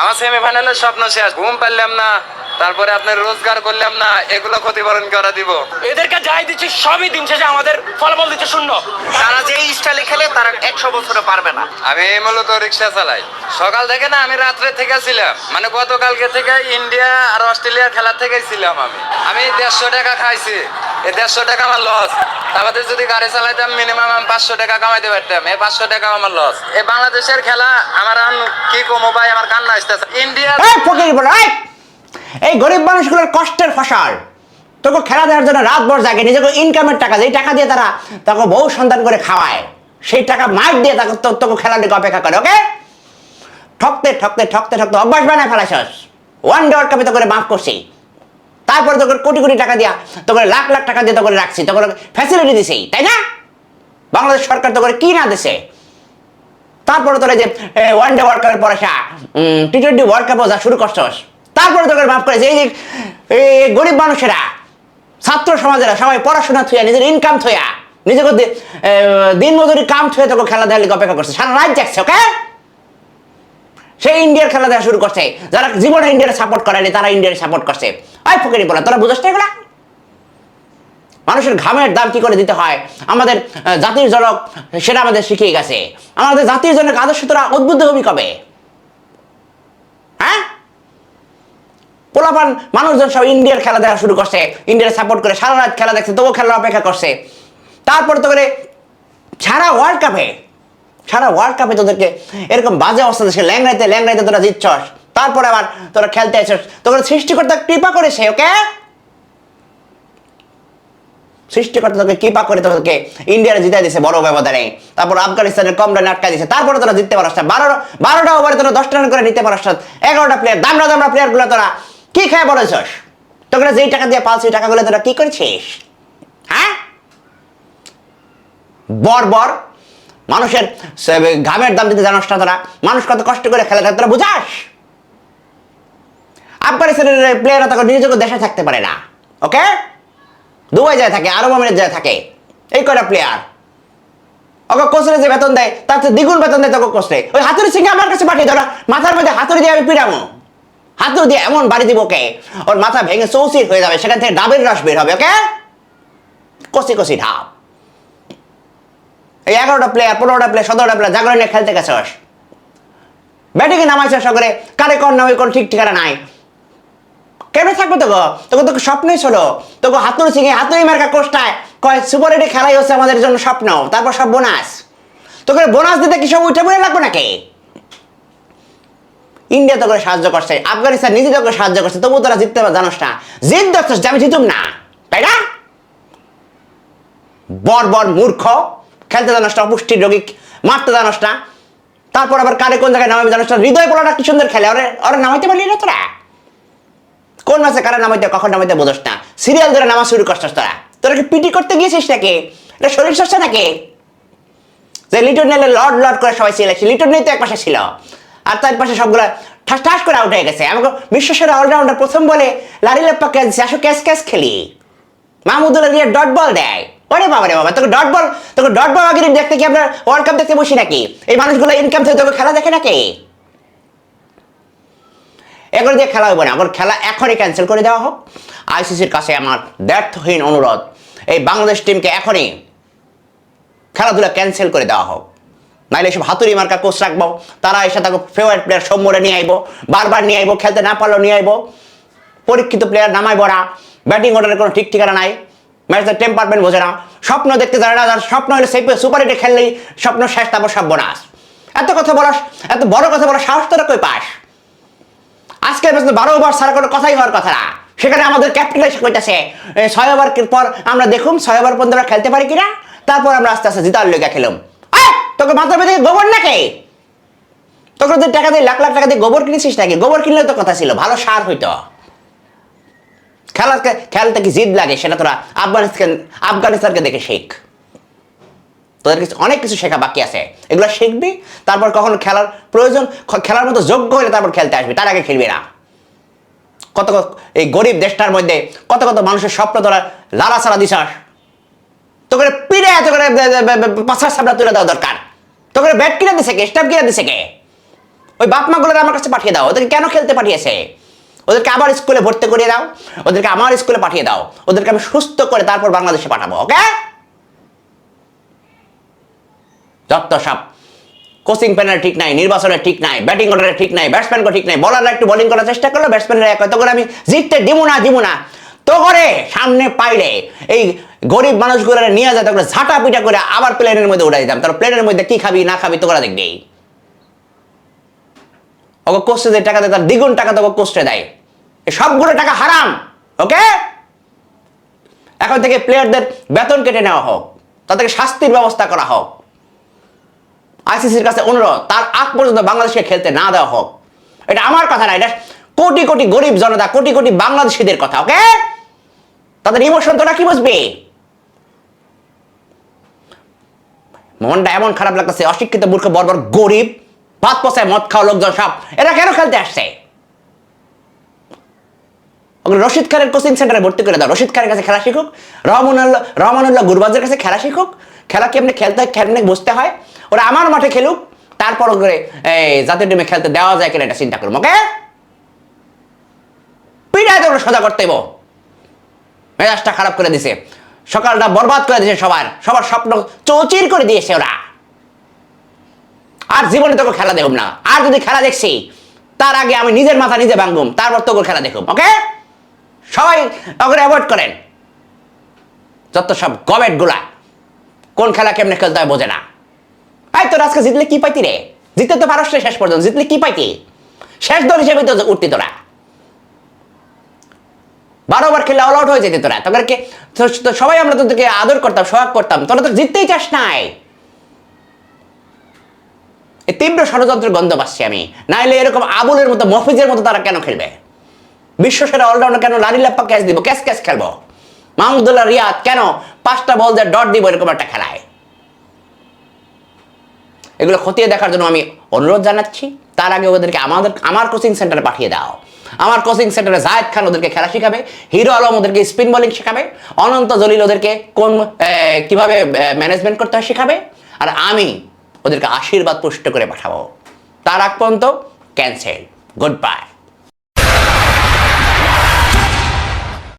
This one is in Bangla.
আমার সেমিফাইনালের স্বপ্ন শেষ। ঘুম পারলাম না তারপরে আপনার রোজগার করলাম না এগুলো ক্ষতিপূরণ করা দিব। এদেরকে যাই দিচ্ছি সবই দিন শেষে আমাদের ফলাফল দিচ্ছে শূন্য। তারা যে স্টাইলে খেলে তারা একশো বছরে পারবে না। আমি মূলত রিক্সা চালাই। সকাল থেকে না আমি রাত্রে থেকে ছিলাম। মানে গতকালকে থেকে ইন্ডিয়া আর অস্ট্রেলিয়ার খেলা থেকে ছিলাম আমি। আমি দেড়শো টাকা খাইছি। এই দেড়শো টাকা আমার লস তারপরে যদি গাড়ি চালাইতাম মিনিমাম আমি পাঁচশো টাকা কামাইতে পারতাম। এই পাঁচশো টাকা আমার লস এই বাংলাদেশের খেলা, আমার কি কমো ভাই, আমার কান্না আসতেছে। ইন্ডিয়া এই গরিব মানুষগুলোর কষ্টের ফসল। তোকে খেলা দেওয়ার জন্য রাত ভর জাগে, নিজেকে ইনকামের টাকা, যেই টাকা দিয়ে তারা তোকে বউ সন্তান করে খাওয়ায়, সেই টাকা মাইট দিয়ে তাকে তোকে খেলার দিকে অপেক্ষা করে ওকে ঠকতে ঠকতে ঠকতে ঠকতে অভ্যাস বানায় ফেলাছস ওয়ান ডে ওয়ার্ল্ড কাপে তো করে মাফ করছি। তারপরে তোকে কোটি কোটি টাকা দিয়া, তোকে লাখ লাখ টাকা দিয়ে তোকে রাখছি, তোকে ফ্যাসিলিটি দিছি, তাই না? বাংলাদেশ সরকার তোকে কি না দিছে? তারপরে তোরা যে ওয়ান ডে ওয়ার্ল্ড কাপের পরে টি টোয়েন্টি ওয়ার্ল্ড কাপও যা শুরু করছস, তারপরে তোকে মাফ করেছে এই যে গরিব মানুষেরা, ছাত্র সমাজেরা সবাই পড়াশোনা থুয়া নিজের ইনকাম থুয়া নিজেকে দিন মজুরি কাম থুয়ে তোকে খেলা দেওয়ার লিগে অপেক্ষা করছে, সারা রাত যাচ্ছে ওকে সেই ইন্ডিয়ার খেলা দেখা শুরু করছে, যারা জীবনে ইন্ডিয়ার সাপোর্ট করেনি, তারা ইন্ডিয়ার সাপোর্ট করছে। আই ফকিরি বলা তোরা বুঝছ না এগুলা? মানুষের ঘামের দাম কি করে দিতে হয়? আমাদের জাতির জনক, সেটা আমাদের শিখিয়ে গেছে। আমাদের জাতির জনক আদর্শ তোরা উদ্বুদ্ধ হবি কবে? হ্যাঁ? পোলাপান মানুষজন সব ইন্ডিয়ার খেলা দেখা শুরু করছে, ইন্ডিয়ার সাপোর্ট করে, সারা রাত খেলা দেখছে, তবুও খেলার অপেক্ষা করছে। তারপর তো করে সারা ওয়ার্ল্ড কাপে সারা ওয়ার্ল্ড কাপে তোদেরকে এরকম বাজে অবস্থা দেশে ল্যাংরাইতে ল্যাংরাইতে তোরা জিতছস। তারপরে আবার তোরা খেলতে আসছস তোকে সৃষ্টিকর্তা কৃপা করেছে ওকে? সৃষ্টিকর্তা তোকে কৃপা করে তোকে ইন্ডিয়ার জিতাই দিছে বড় ব্যবধানে। তারপর আফগানিস্তানের কম রানে আটকা দিছে। তারপরে তোরা জিততে পারস না। বারো বারোটা ওভারে তোরা দশটা রান করে নিতে পারস না। এগারোটা প্লেয়ার দামড়া দামড়া প্লেয়ারগুলো তোরা কি খেয়ে বলেছস তোকে যেই টাকা দিয়ে পালছি ওই টাকাগুলো তোরা কি করেছিস? হ্যাঁ? বর বর, মানুষের ঘামের দাম দিতে জানোস না তোরা, মানুষ কত কষ্ট করে খেলা খেলে তোরা বুঝাস? আফগানিস্তানের প্লেয়াররা তখন নিজেকে দেশে থাকতে পারে না, ওকে? দুবাই যায় থাকে, আরব আমিরাত যায় থাকে। এই কয়টা প্লেয়ার ওকে কোচরে যে বেতন দেয়, তার চেয়ে দ্বিগুণ বেতন দেয় তোকে কোচরে ওই হাতুড়ি সিংহে আমার কাছে পাঠিয়ে ধরা মাথার মধ্যে হাতুড়ি দিয়ে আমি পিড়ামো হাতুড়ি দিয়ে এমন বাড়ি দিব ওকে, ওর মাথা ভেঙে চৌচির হয়ে যাবে, সেখান থেকে ডাবের রস বের হবে, ওকে? কষি কষি ঢাপ এই এগারোটা প্লেয়ার পনেরোটা প্লেয়ার সতেরোটা প্লেয়ার জাগরণ খেলতে গেছস ব্যাটিংয়ে নামাইছে সকলে কারে কোন নামে কোন ঠিক ঠিকানা নাই। কেমনে থাকবে তোকে তোকে তোকে স্বপ্নই ছিল তোকে হাতুড়ি সিংহে হাতুড়ি মার্কা কোষ্টায়। কয় সুপার এটে খেলাই হচ্ছে আমাদের জন্য স্বপ্ন। তারপর সব বোনাস। তোকে বোনাস দিতে কি সব উঠে পড়ে লাগবে নাকি? ইন্ডিয়া তোকে সাহায্য করছে, আফগানিস্তান নিজে তোকে সাহায্য করছে তবু তোরা জিততে জানোস না। জিত দেখছিস আমি জিতুম না। তাই না? বর বর, মূর্খ, খেলতে জানোস না, অপুষ্টির রোগী, মারতে জানোস না। তারপর আবার কারে কোন জায়গায় নামাবে জানোস না? হৃদয় পোলাটা কি সুন্দর খেলে। ওরে, ওরা নামাইতে পারলি না তোরা। কোন মাসে কারা নামাইতে কখন নামাইতে বোঝস না। সিরিয়াল ধরে নামা শুরু করছিস তোরা। তোরা কি পিটি করতে গিয়েছিস নাকি? এটা শরীর চর্চা নাকি? যে লিটন নেলে লড লড করে সবাই ছিল লিটন নেই তো এক পাশে ছিল। আর তার পাশে সবগুলো ঠাস ঠাস করে আউট হয়ে গেছে। আমাকে বিশ্বসেরা অলরাউন্ডার প্রথম বলে লারি লাপ্পা ক্যাচ আসো ক্যাচ ক্যাচ খেলি। মাহমুদুল্লাহ দিয়ে ডট বল দেয়। ওরে বাবা, রে বাবা, তোকে ডট বল, তোকে ডট বল আগে দেখতে কি আপনার ওয়ার্ল্ড কাপ দেখতে বসি নাকি? এই মানুষগুলো ইনকাম থেকে তোকে খেলা দেখে নাকি? এগুলো দিয়ে খেলা হবে না। আমার খেলা এখনই ক্যান্সেল করে দেওয়া হোক। আইসিসির কাছে আমার ব্যর্থহীন অনুরোধ, এই বাংলাদেশ টিমকে এখনই খেলাধুলা ক্যান্সেল করে দেওয়া হোক। নাইলে এসব হাতুড়ি মার্কা কোচ রাখব, তারা এসে তাকে ফেভারিট প্লেয়ার সম্মরে নিয়ে আইবো, বারবার নিয়ে আইবো, খেলতে না পারলেও নিয়ে আইবো। পরীক্ষিত প্লেয়ার নামাই বড়া ব্যাটিং অর্ডারের কোনো ঠিক ঠিকানা নাই। ম্যাচের টেম্পারমেন্ট বোঝে না। স্বপ্ন দেখতে জানে না স্বপ্ন হলে সেই সুপার হিটে খেললেই স্বপ্ন শেষ, তারপর সব বোনাস। এত কথা বলা এত বড় কথা বলা সাহস তোরা কই পাস? আজকের ম্যাচে বারো ওভার সারা কোনো কথাই হওয়ার কথা না। সেখানে আমাদের ক্যাপ্টেন এসে কইতাছে ছয় ওভার পর আমরা দেখুন ছয় ওভার পর্যন্ত আমরা খেলতে পারি কিনা? তারপর আমরা আস্তে আস্তে জিতার লেগে খেলাম। তোকে মাথার মধ্যে গোবর নাকি? তোকে ওদের টাকা দিয়ে লাখ লাখ টাকা দিয়ে গোবর কিনেছিস নাকি? গোবর কিনলে তো কথা ছিল, ভালো সার হইতো। খেলা খেলতে কি জিদ লাগে সেটা তোরা আফগানিস্তান আফগানিস্তানকে দেখে শেখ। তোদের কিছু অনেক কিছু শেখা বাকি আছে। এগুলো শিখবি, তারপর কখন খেলার প্রয়োজন খেলার মতো যোগ্য হলে তারপর খেলতে আসবি, তার আগে খেলবি না। কত কত এই গরিব দেশটার মধ্যে কত কত মানুষের স্বপ্ন তোরা লালা সারা দিছাস। তোকে পিড়ে এত করে পাঁচার সামনে তুলে দেওয়া দরকার। তোকে ব্যাট কিনে দিছে কে, স্টাফ কিনে দিছে কে? ওই বাপ মাগুলোর আমার কাছে পাঠিয়ে দাও, ওদেরকে কেন খেলতে পাঠিয়েছে? ওদেরকে আবার স্কুলে ভর্তি করিয়ে দাও, ওদেরকে আমার স্কুলে পাঠিয়ে দাও, ওদেরকে আমি সুস্থ করে তারপর বাংলাদেশে পাঠাবো, ওকে? যত সব কোচিং প্যানেল ঠিক নাই, নির্বাচনের ঠিক নাই ব্যাটিং অর্ডারের ঠিক নাই ব্যাটসম্যানকে ঠিক নাই বলাররা একটু বোলিং করার চেষ্টা করল ব্যাটসম্যানরা এক করে আমি জিততে দিব না দিব না। তো করে সামনে পাইলে, এই গরিব মানুষগুলো নিয়ে যায় তখন ঝাঁটা পিটা করে আবার প্লেনের মধ্যে উড়াই দিতাম। তার প্লেনের মধ্যে কি খাবি, না খাবি তোরা দেখবি। ওকে কোস্টে যে টাকা দেয়, তার দ্বিগুণ টাকা তোকে কোস্টে দেয়। সবগুলো টাকা হারাম, ওকে? এখন থেকে প্লেয়ারদের বেতন কেটে নেওয়া হোক, তাদেরকে শাস্তির ব্যবস্থা করা হোক। আইসিসির কাছে অনুরোধ, তার আগ পর্যন্ত বাংলাদেশকে খেলতে না দেওয়া হোক। এটা আমার কথা না, এটা কোটি কোটি গরিব জনতা, কোটি কোটি বাংলাদেশিদের কথা, ওকে? তাদের ইমোশন তোরা কি বুঝবে? মনটা এমন খারাপ লাগতেছে, অশিক্ষিত মূর্খ বর্বর গরিব, ভাত পচায় মদ খাওয়া লোকজন সব, এরা কেন খেলতে আসছে? ওগুলো রশিদ খানের কোচিং সেন্টারে ভর্তি করে দাও। রশিদ খানের কাছে খেলা শিখুক, রহমানুল্লাহ রহমানুল্লাহ গুরবাজের কাছে খেলা শিখুক, খেলা কেমনে খেলতে হয় বুঝতে হয়, ওরা আমার মাঠে খেলুক, তারপর করে জাতীয় টিমে খেলতে দেওয়া যায় কিনা এটা চিন্তা করুন, ওকে? পিড়ায় তো সোজা করতে মেজাজটা খারাপ করে দিছে। সকালটা বরবাদ করে দিয়েছে সবার। সবার স্বপ্ন চৌচির করে দিয়েছে ওরা। আর জীবনে তোকে খেলা দেখুম না। আর যদি খেলা দেখছি, তার আগে আমি নিজের মাথা নিজে ভাঙবুম তারপর তোকে খেলা দেখুম, ওকে? সবাই ওকে অ্যাভয়েড করেন। যত সব গবেটগুলা কোন খেলা কেমনে খেলতে হয় বোঝে না। এই তোর আজকে জিতলে কি পাইতি রে? জিততে তো পারস শেষ পর্যন্ত, জিতলে কি পাইতি? শেষ দল হিসেবে তো উঠতি তোরা। বারো খেলে অল আউট হয়ে যেতে তোরা। তোদেরকে সবাই আমরা তোদেরকে আদর করতাম, সোহাগ করতাম। তোরা তো জিততেই চাস নাই। তীব্র ষড়যন্ত্রের গন্ধ পাচ্ছি আমি। নাইলে এরকম আবুলের মতো মফিজের মতো তারা কেন খেলবে? বিশ্বসেরা অলরাউন্ডার কেন লারিলাপ্পা ক্যাচ দিব? ক্যাচ ক্যাচ খেলব। মাহমুদুল্লাহ রিয়াদ কেন পাঁচটা বল দিয়ে ডট দিব এরকম একটা খেলায়? এগুলো খতিয়ে দেখার জন্য আমি অনুরোধ জানাচ্ছি। তার আগে ওদেরকে আমাদের, আমার কোচিং সেন্টারে পাঠিয়ে দাও। আমার কোচিং সেন্টারে জায়েদ খান ওদেরকে খেলা শেখাবে, হিরো আলম ওদেরকে স্পিন বোলিং শেখাবে, অনন্ত জলিল ওদেরকে কোন কীভাবে ম্যানেজমেন্ট করতে হয় শেখাবে, আর আমি ওদেরকে আশীর্বাদ পুষ্ট করে পাঠাবো। তার আগ পর্যন্ত ক্যান্সেল গুড বাই